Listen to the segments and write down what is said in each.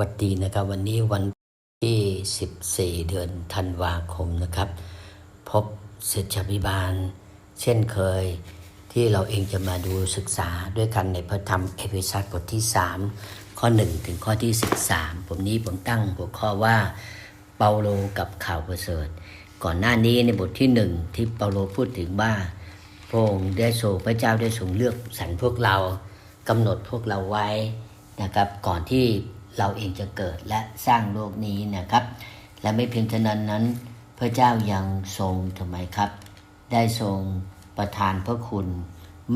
วัสดีนะครับ วันนี้วันที่ 14 เดือนธันวาคมนะครับ พบเสร็จบิบาล เช่นเคยที่เราเองจะมาดูศึกษาด้วยกันในพระธรรมเอเฟซัสบทที่ 3 ข้อ 1 ถึงข้อที่ 13 ผมนี้ผมตั้งหัวข้อว่าเปาโลกับข่าวประเสริฐ ก่อนหน้านี้ในบทที่ 1 ที่เปาโลพูดถึงว่าพระองค์ได้ทรงพระเจ้าได้ทรงเลือกสรรพวกเรากำหนดพวกเราไว้นะครับก่อนที่ เราเองจะเกิดและสร้างโลกนี้นะครับ และไม่เพียงเท่านั้นนั้น พระเจ้ายังทรงทำไมครับ ได้ทรงประทานพระคุณ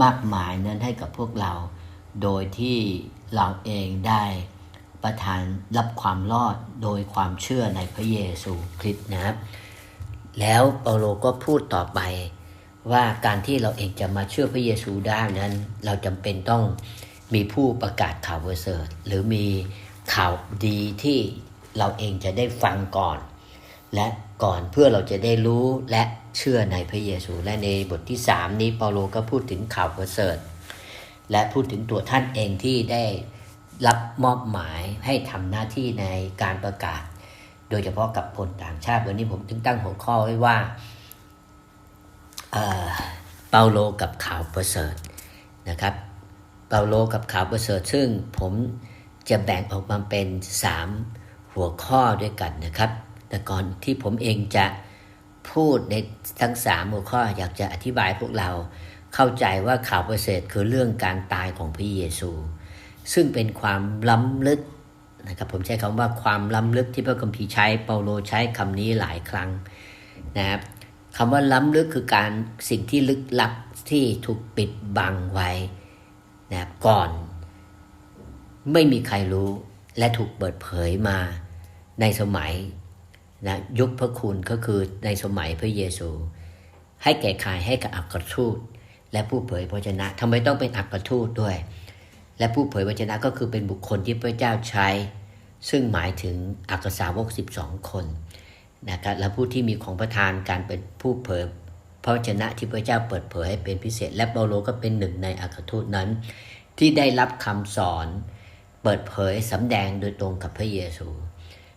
มากมายนั้นให้กับพวกเรา โดยที่เราเองได้ประทานรับความรอดโดยความเชื่อในพระเยซูคริสต์นะครับ แล้วเปาโลก็พูดต่อไปว่าการที่เราเองจะมาเชื่อพระเยซูได้นั้น เราจำเป็นต้องมีผู้ประกาศข่าวประเสริฐหรือมี ข่าวดีที่เราเองจะได้ฟังก่อน และก่อนเพื่อเราจะได้รู้และเชื่อในพระเยซู และในบทที่ 3 นี้เปาโลก็พูดถึงข่าวประเสริฐ และพูดถึงตัวท่านเองที่ได้รับมอบหมายให้ทำหน้าที่ในการประกาศ โดยเฉพาะกับคนต่างชาติ วันนี้ผมถึงตั้งหัวข้อไว้ว่าเอ่อเปาโลกับข่าวประเสริฐนะครับ เปาโลกับข่าวประเสริฐซึ่งผม จะแบ่งออกมาเป็น 3 หัวข้อด้วยกันนะครับ แต่ก่อนที่ผมเองจะพูดในทั้ง 3 หัวข้ออยากจะอธิบายพวกเราเข้าใจว่าข่าวประเสริฐคือเรื่องการตายของพระเยซู ซึ่งเป็นความล้ำลึกนะครับผมใช้คำว่าความล้ำลึกที่พระคัมภีร์ใช้เปาโลใช้คำนี้หลายครั้งนะครับคำว่าล้ำลึกคือการสิ่งที่ลึกลับที่ถูกปิดบังไว้นะครับก่อน ไม่มีใครรู้และถูกเปิดเผยมาในสมัยนะยุคพระคุณก็คือในสมัยพระเยซู ให้แก่ใครให้กับอัครทูต และผู้เผยพระชนะทำไมต้องเป็นอัครทูตด้วย และผู้เผยพระชนะก็คือเป็นบุคคลที่พระเจ้าใช้ ซึ่งหมายถึงอักษาวก12คนนะครับและผู้ที่มีของประทานการเป็นผู้เผยพระวจนะที่พระเจ้าเปิดเผยให้เป็นพิเศษ และเปาโลก็เป็นหนึ่งในอัครทูตนั้น ที่ได้รับคำสอน เปิดเผยสำแดงโดยตรงกับพระเยซู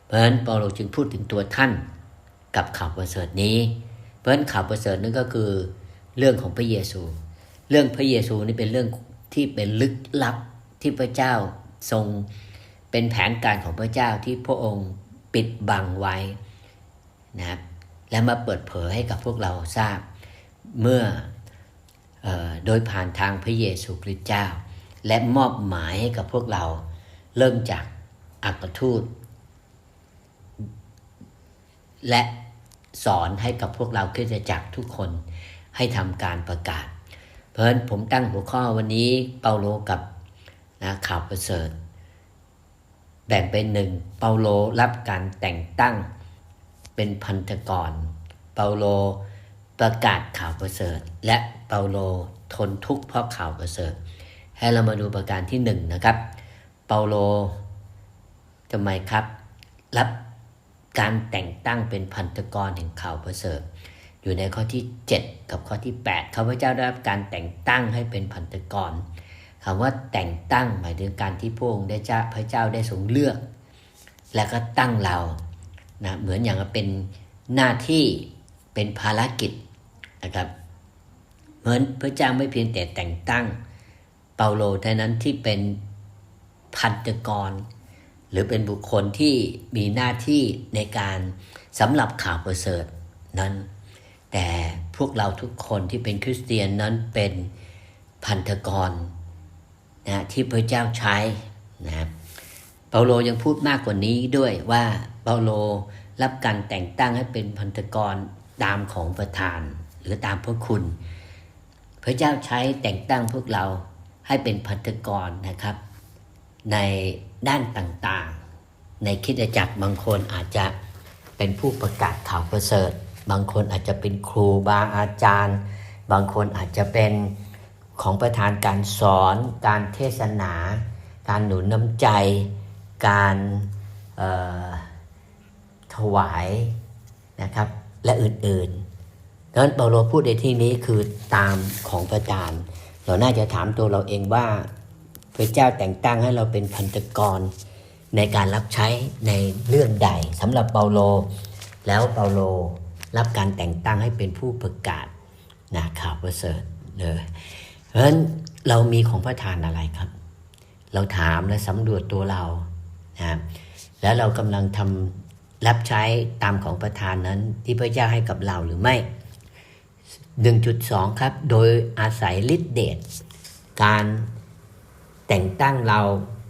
เพราะฉะนั้นเปาโลจึงพูดถึงตัวท่านกับข่าวประเสริฐนี้ เพราะฉะนั้นข่าวประเสริฐนั่นก็คือเรื่องของพระเยซู เรื่องพระเยซูนี่เป็นเรื่องที่เป็นลึกลับที่พระเจ้าทรงเป็นแผนการของพระเจ้าที่พระองค์ปิดบังไว้นะครับและมาเปิดเผยให้กับพวกเราทราบเมื่อออโดยผ่านทางพระเยซูคริสต์เจ้า และมอบหมายให้กับพวกเรา เริ่มจากอัครทูต และสอนให้กับพวกเราคริสตจักรทุกคนให้ทำการประกาศ เพราะฉะนั้นผมตั้งหัวข้อวันนี้เปาโลกับนะข่าวประเสริฐ แบ่งเป็นหนึ่งเปาโลรับการแต่งตั้งเป็นพันธกร เปาโลประกาศข่าวประเสริฐ และเปาโลทนทุกข์เพราะข่าวประเสริฐ ให้เรามาดูประการที่หนึ่งนะครับ เปาโลทำไมครับ รับการแต่งตั้งเป็นพันธกรแห่งข่าวประเสริฐ อยู่ในข้อที่ 7 กับข้อที่ 8ข้าพเจ้าได้รับการแต่งตั้งให้เป็นพันธกรคำว่าแต่งตั้งหมายถึงการที่พระองค์ได้เจ้าพระเจ้าได้ทรงเลือก และก็ตั้งเรานะเหมือนอย่างเป็นหน้าที่เป็นภารกิจนะครับเหมือนพระเจ้าไม่เพียงแต่แต่งตั้ง เปาโลเท่านั้นที่เป็น พันธกร หรือเป็นบุคคลที่มีหน้าที่ในการสำหรับข่าวประเสริฐนั้น แต่พวกเราทุกคนที่เป็นคริสเตียนนั้นเป็นพันธกรนะที่พระเจ้าใช้นะเปาโลยังพูดมากกว่านี้ด้วยว่าเปาโลรับการแต่งตั้งให้เป็นพันธกรตามของประธาน หรือตามพระคุณ พระเจ้าใช้แต่งตั้งพวกเราให้เป็นพันธกรนะครับ ในด้านต่างๆ ในคิดจักรบางคนอาจจะเป็นผู้ประกาศข่าวประเสริฐ บางคนอาจจะเป็นครูบาอาจารย์ บางคนอาจจะเป็นของประธานการสอน การเทศนา การหนุนน้ำใจ การถวายนะครับและอื่นๆดังนั้นเปาโลพูดในที่นี้คือตามของประธานเราน่าจะถามตัวเราเองว่า พระเจ้าแต่งตั้งให้เราเป็นพันธกรในการรับใช้ในเรื่องใดสำหรับเปาโล แล้วเปาโลรับการแต่งตั้งให้เป็นผู้ประกาศนะข่าวประเสริฐเลยเพราะฉะนั้นเรามีของประทานอะไรครับ เราถามและสำรวจตัวเรานะครับแล้วเรากำลังทำรับใช้ตามของประทานนั้นที่พระเจ้าให้กับเราหรือไม่ 1.2 ครับ โดยอาศัยฤทธิเดชการ แต่งตั้งเรา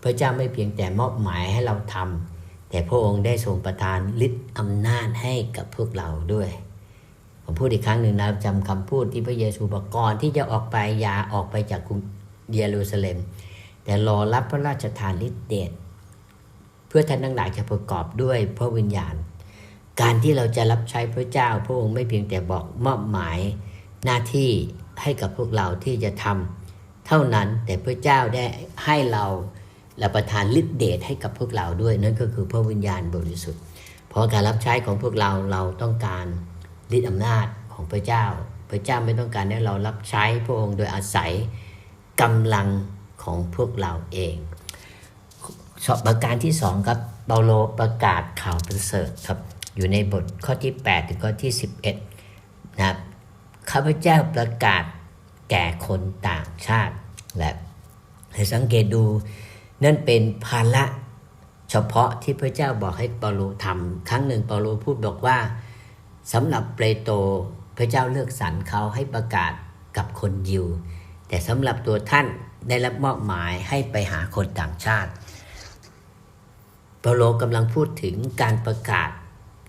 พระเจ้าไม่เพียงแต่มอบหมายให้เราทำแต่พระองค์ได้ทรงประทานฤทธิ์อำนาจให้กับพวกเราด้วยผมพูดอีกครั้งหนึ่งนะจำคำพูดที่พระเยซูบอกก่อนที่จะออกไปอย่าออกไปจากกรุงเยรูซาเล็ม แต่รอรับพระราชทานฤทธิเดชเพื่อท่านทั้งหลายจะประกอบด้วยพระวิญญาณ การที่เราจะรับใช้พระเจ้า พระองค์ไม่เพียงแต่บอกมอบหมายหน้าที่ให้กับพวกเราที่จะทำ เท่านั้นแต่พระเจ้าได้ให้เราและประทานฤทธิเดชให้กับพวกเราด้วยนั่นก็คือพระวิญญาณบริสุทธิ์ เพราะการรับใช้ของพวกเราเราต้องการฤทธิอำนาจของพระเจ้า พระเจ้าไม่ต้องการให้เรารับใช้พระองค์โดยอาศัยกำลังของพวกเราเองสอบประการที่สองครับเปาโลประกาศข่าวประเสริฐครับอยู่ในบทข้อที่ 8 ถึงข้อที่ 11นะครับข้าพเจ้าประกาศ แก่คนต่างชาติ และให้สังเกตดูนั่นเป็นภาระเฉพาะที่พระเจ้าบอกให้เปาโลทำครั้งหนึ่งเปาโลพูดบอกว่าสำหรับเปโตรพระเจ้าเลือกสรรเขาให้ประกาศกับคนยิว แต่สำหรับตัวท่านได้รับมอบหมายให้ไปหาคนต่างชาติเปาโลกำลังพูดถึงการประกาศ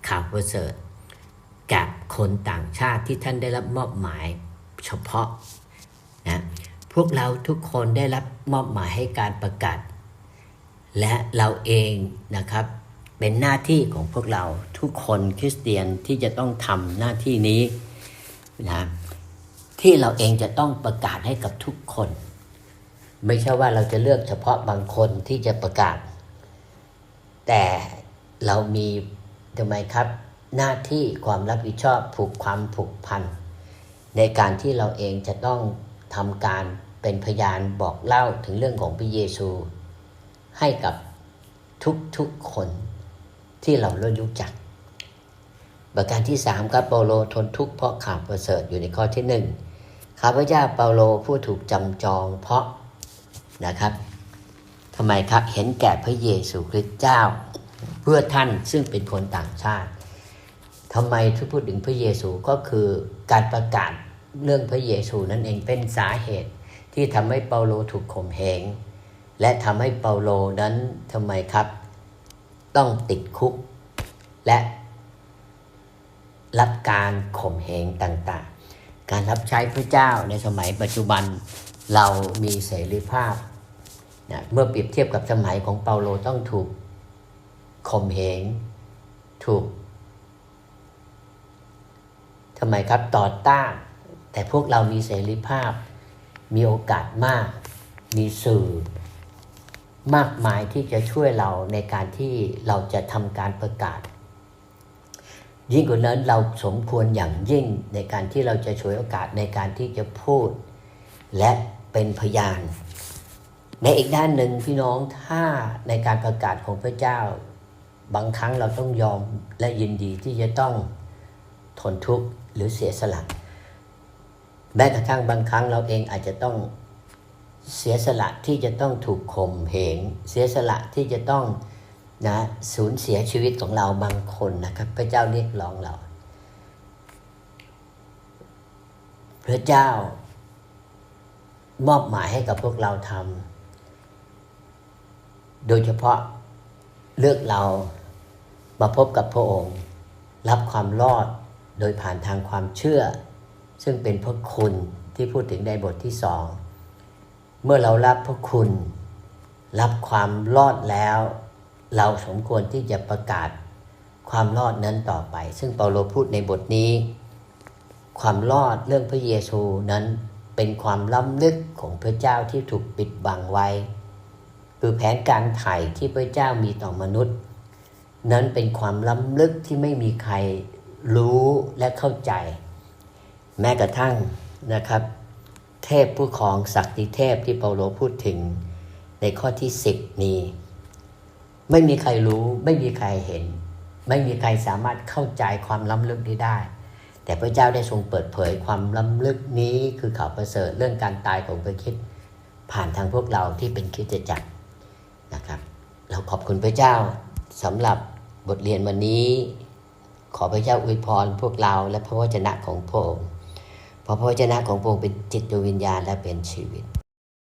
ข่าวประเสริฐกับคนต่างชาติที่ท่านได้รับมอบหมายเฉพาะ วกเราทุกคนได้รับมอบหมายให้การประกาศ และเราเองนะครับ เป็นหน้าที่ของพวกเราทุกคนคริสเตียนที่จะต้องทำหน้าที่นี้นะที่เราเองจะต้องประกาศให้กับทุกคน ไม่ใช่ว่าเราจะเลือกเฉพาะบางคนที่จะประกาศ แต่เรามีทำไมครับ หน้าที่ความรับผิดชอบผูกความผูกพันในการที่เราเองจะต้องทำการ เป็นพยานบอกเล่าถึงเรื่องของพระเยซู ให้กับทุกๆคนที่เราเริ่มรู้จัก ประการที่สามครับเปาโลทนทุกข์เพราะข่าวประเสริฐอยู่ในข้อที่หนึ่งข้าพเจ้าเปาโลผู้ถูกจำจองเพราะนะครับทำไมครับเห็นแก่พระเยซูคริสต์เจ้า เพื่อท่านซึ่งเป็นคนต่างชาติทำไมทุกพูดถึงพระเยซูก็คือการประกาศเรื่องพระเยซูนั่นเองเป็นสาเหตุ ที่ทำให้เปาโลถูกข่มเหง และทำให้เปาโลนั้นทำไมครับ ต้องติดคุก และรับการข่มเหงต่างๆ การรับใช้พระเจ้าในสมัยปัจจุบันเรามีเสรีภาพนะเมื่อเปรียบเทียบกับสมัยของเปาโลต้องถูกข่มเหง ถูกทำไมครับต่อต้าน แต่พวกเรามีเสรีภาพ มีโอกาสมาก มีสื่อ มากมายที่จะช่วยเราในการที่เราจะทำการประกาศ ยิ่งกว่านั้นเราสมควรอย่างยิ่งในการที่เราจะช่วยโอกาสในการที่จะพูด และเป็นพยาน ในอีกด้านหนึ่งพี่น้องถ้าในการประกาศของพระเจ้า บางครั้งเราต้องยอมและยินดีที่จะต้องทนทุกข์หรือเสียสละ แม้กระทั่งบางครั้งเราเองอาจจะต้องเสียสละที่จะต้องถูกข่มเหงเสียสละที่จะต้องนะสูญเสียชีวิตของเราบางคนนะครับพระเจ้าเรียกร้องเรา พระเจ้ามอบหมายให้กับพวกเราทำโดยเฉพาะเลือกเรามาพบกับพระองค์ รับความรอดโดยผ่านทางความเชื่อ ซึ่งเป็นพระคุณที่พูดถึงในบทที่สองเมื่อเรารับพระคุณ รับความรอดแล้ว เราสมควรที่จะประกาศความรอดนั้นต่อไป ซึ่งเปาโลพูดในบทนี้ ความรอดเรื่องพระเยซูนั้นเป็นความล้ำลึกของพระเจ้าที่ถูกปิดบังไว้ คือแผนการไถ่ที่พระเจ้ามีต่อมนุษย์ นั้นเป็นความล้ำลึกที่ไม่มีใครรู้และเข้าใจ แม้กระทั่งนะครับ เทพผู้ของศักดิเทพที่เปาโลพูดถึงในข้อที่สิบนี้ ไม่มีใครรู้ไม่มีใครเห็น ไม่มีใครสามารถเข้าใจความล้ำลึกนี้ได้ แต่พระเจ้าได้ทรงเปิดเผยความล้ำลึกนี้คือข่าวประเสริฐเรื่องการตายของพระคิดผ่านทางพวกเราที่เป็นคริสตจักรนะครับ เราขอบคุณพระเจ้าสำหรับบทเรียนวันนี้ ขอพระเจ้าอวยพรพวกเราและพระวจนะของพระองค์ เพราะพระวจนะของพระองค์เป็นจิตวิญญาณและเป็นชีวิต